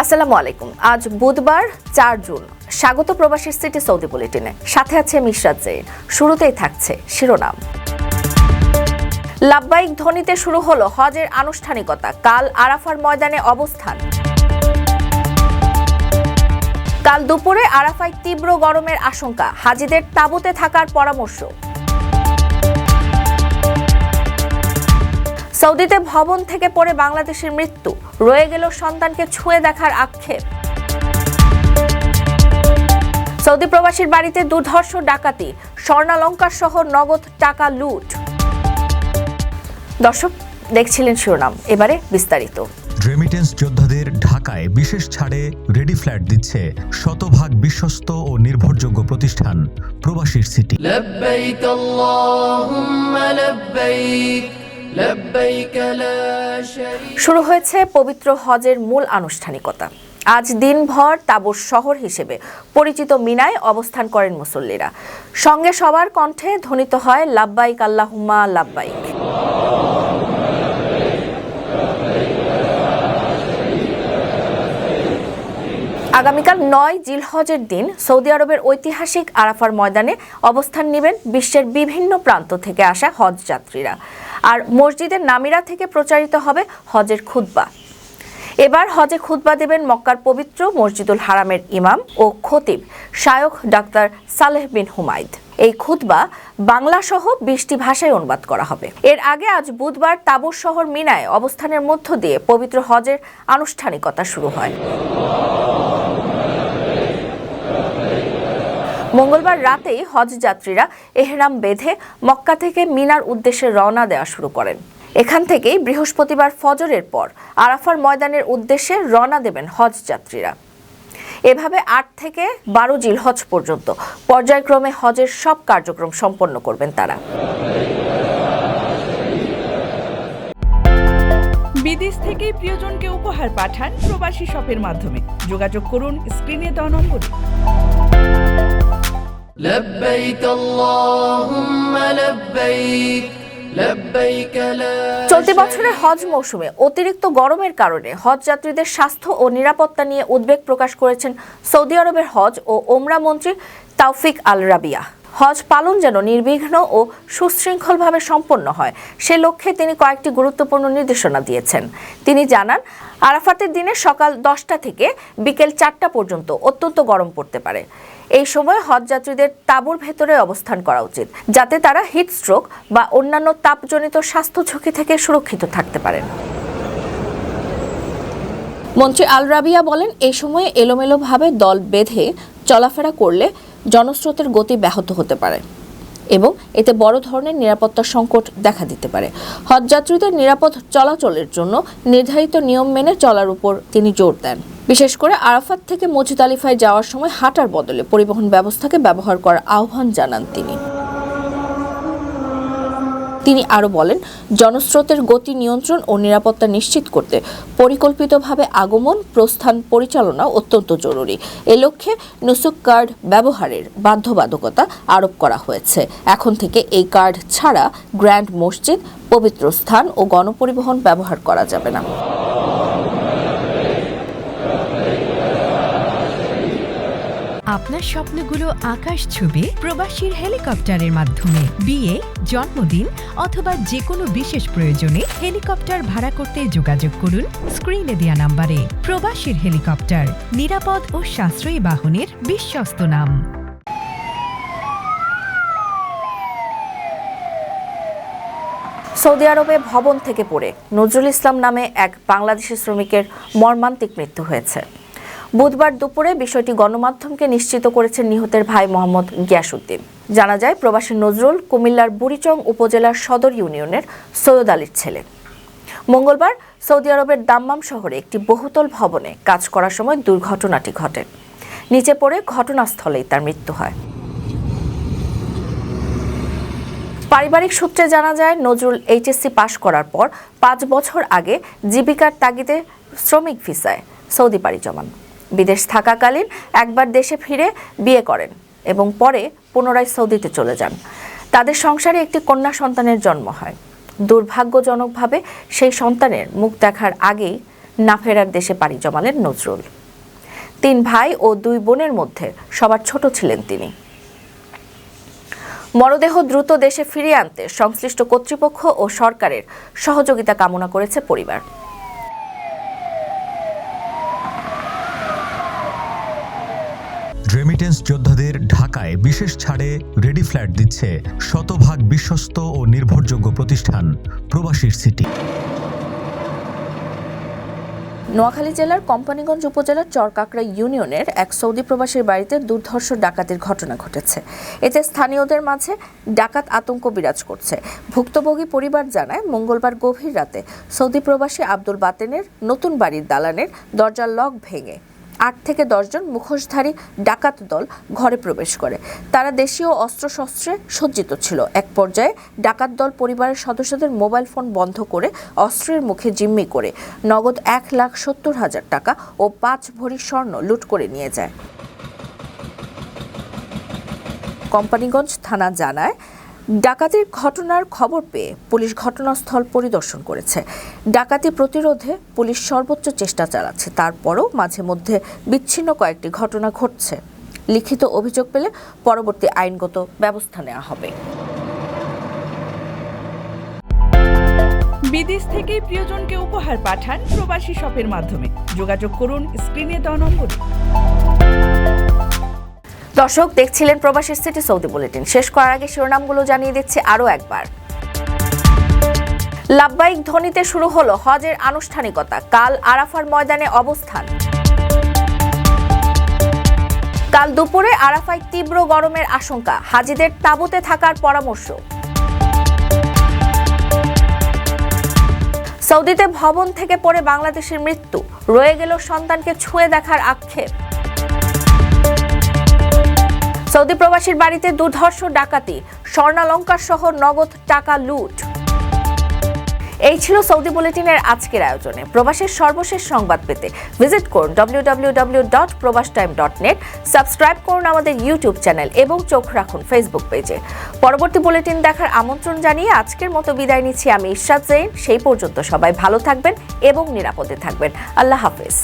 আসসালামু আলাইকুম। আজ বুধবার চার জুন। স্বাগত প্রবাসী সিটি সৌদি বুলেটিনে। সাথে আছে মিশরাত জৈন শুরুতেই থাকছে শিরোনাম। লাভবাহিক ধ্বনিতে শুরু হলো হজের আনুষ্ঠানিকতা। কাল আরাফার ময়দানে অবস্থান। কাল দুপুরে আরাফায় তীব্র গরমের আশঙ্কা। হাজিদের তাঁবুতে থাকার পরামর্শ। সৌদিতে ভবন থেকে পড়ে বাংলাদেশের মৃত্যু। রয়ে গেল সন্তানকে ছুঁয়ে দেখার আক্ষেপ। সৌদি প্রবাসীর বাড়িতে দুর্ধর্ষ ডাকাতি স্বর্ণালঙ্কার সহ নগদ টাকা লুট। দর্শক দেখছিলেন শিরোনাম এবারে বিস্তারিত। রেমিটেন্স যোদ্ধাদের ঢাকায় বিশেষ ছাড়ে রেডি ফ্ল্যাট দিচ্ছে শতভাগ বিশ্বস্ত ও নির্ভরযোগ্য প্রতিষ্ঠান প্রবাসীর সিটি শুরু হয়েছে পবিত্র হজের মূল আনুষ্ঠানিকতা। আজ দিনভর তাবর শহর হিসেবে পরিচিত মিনায় অবস্থান করেন মুসল্লিরা। সঙ্গে সবার কণ্ঠে ধ্বনিত হয়, লাব্বাইক আল্লাহুম্মা, লাব্বাইক। আগামীকাল নয় জিলহজের দিন সৌদি আরবের ঐতিহাসিক আরাফার ময়দানে অবস্থান নেবেন বিশ্বের বিভিন্ন প্রান্ত থেকে আসা হজ যাত্রীরা। আর মসজিদের নামিরা থেকে প্রচারিত হবে হজের খুতবা। এবার হজে খুতবা দেবেন মক্কার পবিত্র মসজিদুল হারামের ইমাম ও খতিব শায়খ ডাক্তার সালেহ বিন হুমায়দ। এই খুতবা বাংলা সহ বিশটি ভাষায় অনুবাদ করা হবে। এর আগে আজ বুধবার তাবুর শহর মিনায় অবস্থানের মধ্য দিয়ে পবিত্র হজের আনুষ্ঠানিকতা শুরু হয়। মঙ্গলবার রাতেই হজ যাত্রীরা এহরাম বেঁধে মক্কা থেকে মিনার উদ্দেশ্যে রওনা দেওয়া শুরু করেন। এখান থেকেই বৃহস্পতিবার ফজরের পর আরাফার ময়দানের উদ্দেশ্যে রওনা দেবেন হজ যাত্রীরা। এভাবে আট থেকে বারো জিল হজ পর্যন্ত পর্যায়ক্রমে হজের সব কার্যক্রম সম্পন্ন করবেন তারা। বিদেশ থেকে প্রিয়জনকে উপহার পাঠান প্রবাসী শপের মাধ্যমে। যোগাযোগ করুন স্ক্রিনে দেওয়া নম্বরে। চলতি বছরের হজ মৌসুমে অতিরিক্ত গরমের কারণে হজ যাত্রীদের স্বাস্থ্য ও নিরাপত্তা নিয়ে উদ্বেগ প্রকাশ করেছেন সৌদি আরবের হজ ও ওমরা মন্ত্রী তাওফিক আল রাবিয়া। হজ পালন যেন নির্বিঘ্ন ও সুশৃঙ্খলভাবে সম্পন্ন হয়, সে লক্ষ্যে তিনি কয়েকটি গুরুত্বপূর্ণ নির্দেশনা দিয়েছেন। তিনি জানান, আরাফাতের দিনে সকাল দশটা থেকে বিকেল চারটা পর্যন্ত অত্যন্ত গরম পড়তে পারে। এই সময় হজ যাত্রীদের তাঁবুর ভেতরে অবস্থান করা উচিত, যাতে তারা হিট স্ট্রোক বা অন্যান্য তাপজনিত স্বাস্থ্য ঝুঁকি থেকে সুরক্ষিত থাকতে পারেন। মন্ত্রী আল রাবিয়া বলেন এই সময়ে এলোমেলোভাবে দল বেঁধে চলাফেরা করলে জনস্রোতের গতি ব্যাহত হতে পারে এবং এতে বড় ধরনের নিরাপত্তা সংকট দেখা দিতে পারে। হজযাত্রীদের নিরাপদ চলাচলের জন্য নির্ধারিত নিয়ম মেনে চলার উপর তিনি জোর দেন। বিশেষ করে আরাফাত থেকে মজিদ আলিফায় যাওয়ার সময় হাঁটার বদলে পরিবহন ব্যবস্থাকে ব্যবহার করার আহ্বান জানান তিনি। তিনি আরও বলেন, জনস্রোতের গতি নিয়ন্ত্রণ ও নিরাপত্তা নিশ্চিত করতে পরিকল্পিতভাবে আগমন, প্রস্থান, পরিচালনা অত্যন্ত জরুরি। এ লক্ষ্যে নুসুক কার্ড ব্যবহারের বাধ্যবাধকতা আরোপ করা হয়েছে। এখন থেকে এই কার্ড ছাড়া গ্র্যান্ড মসজিদ, পবিত্র স্থান ও গণপরিবহন ব্যবহার করা যাবে না। আপনার স্বপ্নগুলো আকাশ ছুবে প্রবাসীর হেলিকপ্টারের মাধ্যমে। বিয়ে, জন্মদিন অথবা যে কোনো বিশেষ প্রয়োজনে হেলিকপ্টার ভাড়া করতে যোগাযোগ করুন স্ক্রিনে দেওয়া নাম্বারে। প্রবাসীর হেলিকপ্টার, নিরাপদ ও সাশ্রয়ী বাহনের বিশ্বস্ত নাম। সৌদি আরবে ভবন থেকে পড়ে নজরুল ইসলাম নামে এক বাংলাদেশি শ্রমিকের মর্মান্তিক মৃত্যু হয়েছে। বুধবার দুপুরে বিষয়টি গণমাধ্যমকে নিশ্চিত করেছেন নিহতের ভাই মোহাম্মদ গিয়াসুদ্দিন জানা যায়, প্রবাসী নজরুল কুমিল্লার বুড়িচং উপজেলার সদর ইউনিয়নের সৈয়দ আলীর ছেলে। মঙ্গলবার সৌদি আরবের দাম্মাম শহরে একটি বহুতল ভবনে কাজ করার সময় দুর্ঘটনাটি ঘটে। নিচে পড়ে ঘটনাস্থলেই তার মৃত্যু হয়। পারিবারিক সূত্রে জানা যায়, নজরুল এইচএসসি পাশ করার পর পাঁচ বছর আগে জীবিকার তাগিদে শ্রমিক ভিসায় সৌদি পাড়ি জমান। বিদেশ থাকাকালীন একবার দেশে ফিরে বিয়ে করেন এবং পরে পুনরায় সৌদিতে চলে যান। তাদের সংসারে একটি কন্যা সন্তানের জন্ম হয়। দুর্ভাগ্যজনকভাবে সেই সন্তানের মুখ দেখার আগেই না ফেরার দেশে পাড়ি জমালেন নজরুল। তিন ভাই ও দুই বোনের মধ্যে সবার ছোট ছিলেন তিনি। মরদেহ দ্রুত দেশে ফিরিয়ে আনতে সংশ্লিষ্ট কর্তৃপক্ষ ও সরকারের সহযোগিতা কামনা করেছে পরিবার। রেমিটেন্স যোদ্ধাদের ঢাকায় বিশেষ ছাড়ে রেডি ফ্ল্যাট দিচ্ছে শতভাগ বিশ্বস্ত ও নির্ভরযোগ্য প্রতিষ্ঠান, প্রবাসীর সিটি। নোয়াখালী জেলার কোম্পানিগঞ্জ উপজেলার চরকাকড়া ইউনিয়নের এক সৌদি প্রবাসীর বাড়িতে দুর্ধর্ষ ডাকাতির ঘটনা ঘটেছে। এতে স্থানীয়দের মাঝে ডাকাত আতঙ্ক বিরাজ করছে। ভুক্তভোগী পরিবার জানায়, মঙ্গলবার গভীর রাতে সৌদি প্রবাসী আব্দুল বাতেনের নতুন বাড়ির দালানের দরজার লক ভেঙে আট থেকে দশজন মুখোশধারী ডাকাত দল ঘরে প্রবেশ করে। তারা দেশীয় অস্ত্রশস্ত্রে সজ্জিত ছিল। এক পর্যায়ে ডাকাত দল পরিবারের সদস্যদের মোবাইল ফোন বন্ধ করে অস্ত্রের মুখে জিম্মি করে, নগদ এক লাখ সত্তর হাজার টাকা ও পাঁচ ভরি স্বর্ণ লুট করে নিয়ে যায়। কোম্পানিগঞ্জ থানা জানায় ডাকাতির ঘটনার খবর পেয়ে পুলিশ ঘটনাস্থল পরিদর্শন করেছে। ডাকাতি প্রতিরোধে পুলিশ সর্বোচ্চ চেষ্টা চালাচ্ছে। তারপরও মাঝে মধ্যে বিচ্ছিন্ন কয়েকটি ঘটনা ঘটছে। লিখিত অভিযোগ পেলে পরবর্তী আইনগত ব্যবস্থা নেওয়া হবে। বিদেশ থেকে প্রিয়জনকে উপহার পাঠান প্রবাসী শপের মাধ্যমে। যোগাযোগ করুন স্ক্রিনে দেওয়া নম্বরে। দর্শক দেখছিলেন প্রবাসী সিটি সৌদি বুলেটিন। শেষ করার আগে শিরোনামগুলো জানিয়ে দিচ্ছি আরও একবার। লাভবাহিক ধ্বনিতে শুরু হলো হজের আনুষ্ঠানিকতা। কাল আরাফার ময়দানে অবস্থান। কাল দুপুরে আরাফায় তীব্র গরমের আশঙ্কা। হাজিদের তাঁবুতে থাকার পরামর্শ। সৌদিতে ভবন থেকে পড়ে বাংলাদেশের মৃত্যু। রয়ে গেল সন্তানকে ছুঁয়ে দেখার আক্ষেপ। সৌদি প্রবাসীর বাড়িতে দুর্ধর্ষ ডাকাতি, স্বর্ণালঙ্কার সহ নগদ টাকা লুট। এই ছিল সৌদি বুলেটিনের আজকের আয়োজনে। প্রবাসের সর্বশেষ সংবাদ পেতে ভিজিট করুন www.probastoime.net dot Probash time dot net subscribe করুন আমাদের ইউটিউব চ্যানেল এবং চোখ রাখুন ফেসবুক পেজে। পরবর্তী বুলেটিন দেখার আমন্ত্রণ জানিয়ে আজকের মতো বিদায় নিচ্ছি আমি ইশরাত জৈন। সেই পর্যন্ত সবাই ভালো থাকবেন এবং নিরাপদে থাকবেন। আল্লাহ হাফেজ।